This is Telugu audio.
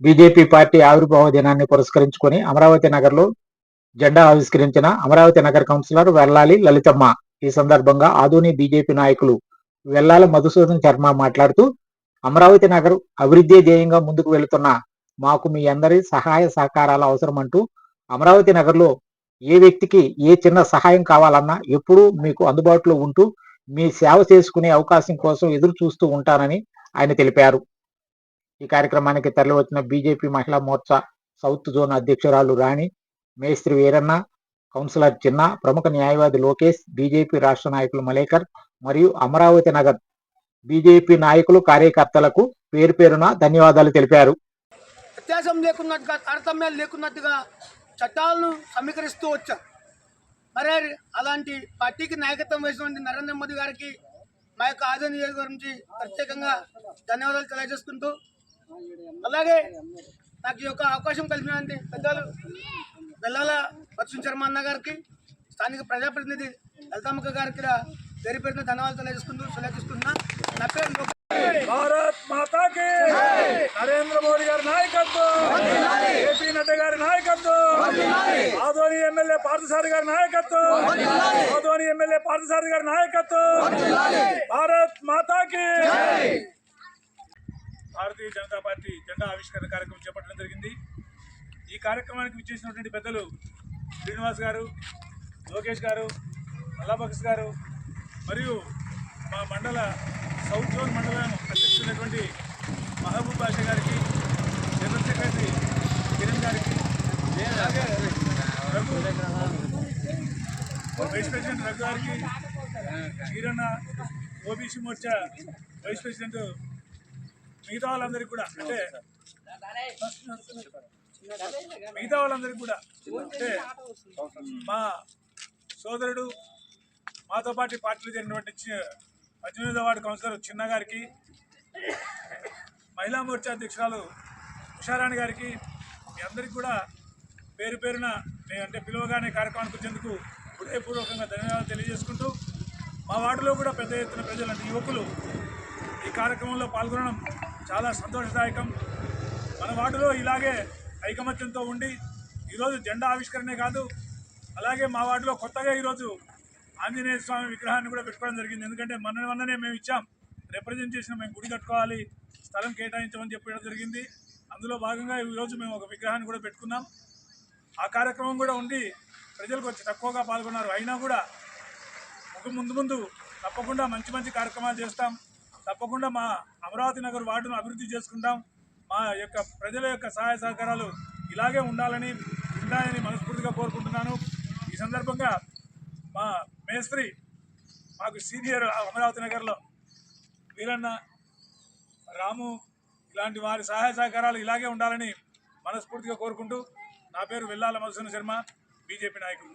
బీజేపీ పార్టీ ఆవిర్భావ దినాన్ని పురస్కరించుకొని అమరావతి నగర్లో జెండా ఆవిష్కరించిన అమరావతి నగర కౌన్సిలర్ వెల్లాలి లలితమ్మ. ఈ సందర్భంగా ఆధుని బీజేపీ నాయకులు వెల్లాల మధుసూదన్ శర్మ మాట్లాడుతూ అమరావతి నగర్ అభివృద్ధి ధ్యేయంగా ముందుకు వెళుతున్న మాకు మీ అందరి సహాయ సహకారాలు అవసరం అంటూ అమరావతి నగర్లో ఏ వ్యక్తికి ఏ చిన్న సహాయం కావాలన్నా ఎప్పుడూ మీకు అందుబాటులో ఉంటూ మీ సేవ చేసుకునే అవకాశం కోసం ఎదురు చూస్తూ ఉంటానని ఆయన తెలిపారు. ఈ కార్యక్రమానికి తరలివచ్చిన బీజేపీ మహిళా మోర్చా సౌత్ జోన్ అధ్యక్షురాలు రాణి మేస్త్రి వీరన్న కౌన్సిలర్ చిన్న ప్రముఖ న్యాయవాది లోకేష్ బీజేపీ రాష్ట్ర నాయకులు మలేకర్ మరియు అమరావతి నగర్ బీజేపీ నాయకులు కార్యకర్తలకు పేరు పేరున ధన్యవాదాలు తెలిపారు. వ్యత్యాసం లేకున్నట్టుగా తారతమ్యాలు లేకున్నట్టుగా చట్టాలను సమీకరిస్తూ వచ్చారు మరి అలాంటి పార్టీకి నాయకత్వం వేసినటువంటి నరేంద్ర మోదీ గారికి మా యొక్క ఆదరణ నియోజకవర్గం నుంచి ప్రత్యేకంగా ధన్యవాదాలు తెలియజేసుకుంటూ అలాగే నాకు ఈ యొక్క అవకాశం కలిగినటువంటి పెద్దలు బెల్లాల మత్స్యం శర్మ అన్న గారికి స్థానిక ప్రజాప్రతినిధి లలితమ్మక్క గారికి కూడా పేరు పేరున ధన్యవాదాలు తెలియజేసుకుంటూ సెలవు నా పేరు భారత్ మాతాకి నరేంద్ర మోడీ గారి నాయకత్వం. ఏపీ నడ్డా గారి నాయకత్వం. ఆదోని ఎమ్మెల్యే పార్థసారి గారి నాయకత్వం. ఆదోని ఎమ్మెల్యే పార్థసారి గారి నాయకత్వం. భారత్ మాతాకి భారతీయ జనతా పార్టీ జెండా ఆవిష్కరణ కార్యక్రమం చేపట్టడం జరిగింది. ఈ కార్యక్రమానికి విచ్చేసినటువంటి పెద్దలు శ్రీనివాస్ గారు లోకేష్ గారు మల్లాబక్స్ గారు మరియు మా మండల సౌత్ జోన్ మండలం అధ్యక్షుడైనటువంటి మహబూబ్ బాషా గారికి జనరల్ సెక్రటరీ కిరణ్ గారికి అలాగే రఘు వైస్ ప్రెసిడెంట్ రఘు గారికి Eeranna OBC Morcha vice president మిగతా వాళ్ళందరికీ కూడా అంటే మిగతా వాళ్ళందరికీ కూడా అంటే మా సోదరుడు మాతో పాటు పార్టీలు జరిగినటువంటి చి- వార్డు కౌన్సిలర్ చిన్న గారికి మహిళా మోర్చా అధ్యక్షురాలు ఉషారాణి గారికి మీ అందరికీ కూడా పేరు పేరున అంటే పిలువగానే కార్యక్రమానికి వచ్చేందుకు హృదయపూర్వకంగా ధన్యవాదాలు తెలియజేసుకుంటూ మా వార్డులో కూడా పెద్ద ఎత్తున ప్రజలు అంటే యువకులు ఈ కార్యక్రమంలో పాల్గొనడం చాలా సంతోషదాయకం. మన వార్డులో ఇలాగే ఐకమత్యంతో ఉండి ఈరోజు జెండా ఆవిష్కరణే కాదు అలాగే మా వార్డులో కొత్తగా ఈరోజు ఆంజనేయ స్వామి విగ్రహాన్ని కూడా పెట్టుకోవడం జరిగింది. ఎందుకంటే మన వల్లనే మేము ఇచ్చాం. రిప్రజెంట్ చేసిన మేము గుడి కట్టుకోవాలి స్థలం కేటాయించమని చెప్పడం జరిగింది. అందులో భాగంగా ఈరోజు మేము ఒక విగ్రహాన్ని కూడా పెట్టుకున్నాం. ఆ కార్యక్రమం కూడా ఉండి ప్రజలు కొంచెం తక్కువగా పాల్గొన్నారు. అయినా కూడా ఒక ముందు ముందు తప్పకుండా మంచి మంచి కార్యక్రమాలు చేస్తాం. తప్పకుండా మా అమరావతి నగర్ వార్డును అభివృద్ధి చేసుకుంటాం. మా యొక్క ప్రజల యొక్క సహాయ సహకారాలు ఇలాగే ఉండాలని ఉంటాయని మనస్ఫూర్తిగా కోరుకుంటున్నాను. ఈ సందర్భంగా మా మేస్త్రి మాకు సీనియర్ అమరావతి నగర్లో వీరన్న రాము ఇలాంటి వారి సహాయ సహకారాలు ఇలాగే ఉండాలని మనస్ఫూర్తిగా కోరుకుంటూ నా పేరు వెల్లాల మధుసూన శర్మ బీజేపీ నాయకుడు.